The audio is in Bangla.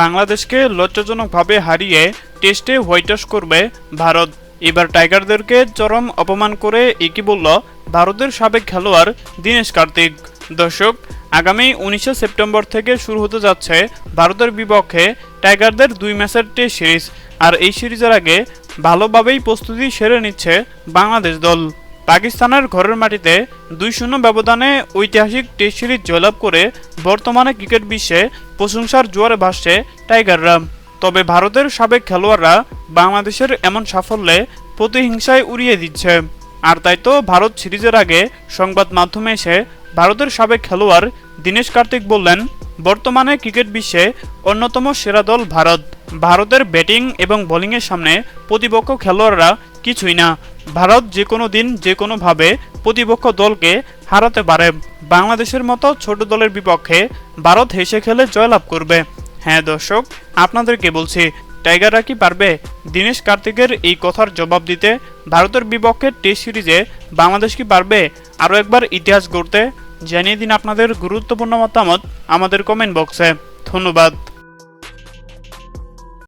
বাংলাদেশকে লজ্জাজনকভাবে হারিয়ে টেস্টে হোয়াইটওয়াশ করবে ভারত। এবার টাইগারদেরকে চরম অপমান করে একই বলল, ভারতের সাবেক খেলোয়াড় দীনেশ কার্তিক। দর্শক, আগামী উনিশে সেপ্টেম্বর থেকে শুরু হতে যাচ্ছে ভারতের বিপক্ষে টাইগারদের দুই ম্যাচের টেস্ট সিরিজ। আর এই সিরিজের আগে ভালোভাবেই প্রস্তুতি সেরে নিচ্ছে বাংলাদেশ দল। পাকিস্তানের ঘরের মাটিতে দুই শূন্য ব্যবধানে ঐতিহাসিক টেস্ট সিরিজ জয়লাভ করে বর্তমানে ক্রিকেট বিশ্বে প্রশংসার জোয়ারে ভাসছে টাইগাররা। তবে ভারতের সাবেক খেলোয়াড়রা বাংলাদেশের এমন সাফল্যে প্রতিহিংসায় উড়িয়ে দিচ্ছে। আর তাই তো ভারত সিরিজের আগে সংবাদ মাধ্যমে এসে ভারতের সাবেক খেলোয়াড় দীনেশ কার্তিক বললেন, বর্তমানে ক্রিকেট বিশ্বে অন্যতম সেরা দল ভারত। ভারতের ব্যাটিং এবং বোলিংয়ের সামনে প্রতিপক্ষ খেলোয়াড়রা কিছুই না। ভারত যে কোনো দিন যে কোনোভাবে প্রতিপক্ষ দলকে হারাতে পারে। বাংলাদেশের মতো ছোট দলের বিপক্ষে ভারত হেসে খেলে জয়লাভ করবে। হ্যাঁ দর্শক, আপনাদেরকে বলছি, টাইগাররা কি পারবে? দীনেশ কার্তিকের এই কথার জবাব দিতে ভারতের বিপক্ষে টেস্ট সিরিজে বাংলাদেশ কি পারবে? আরও একবার ইতিহাস গড়তে জানিয়ে দিন আপনাদের গুরুত্বপূর্ণ মতামত আমাদের কমেন্ট বক্সে ধন্যবাদ।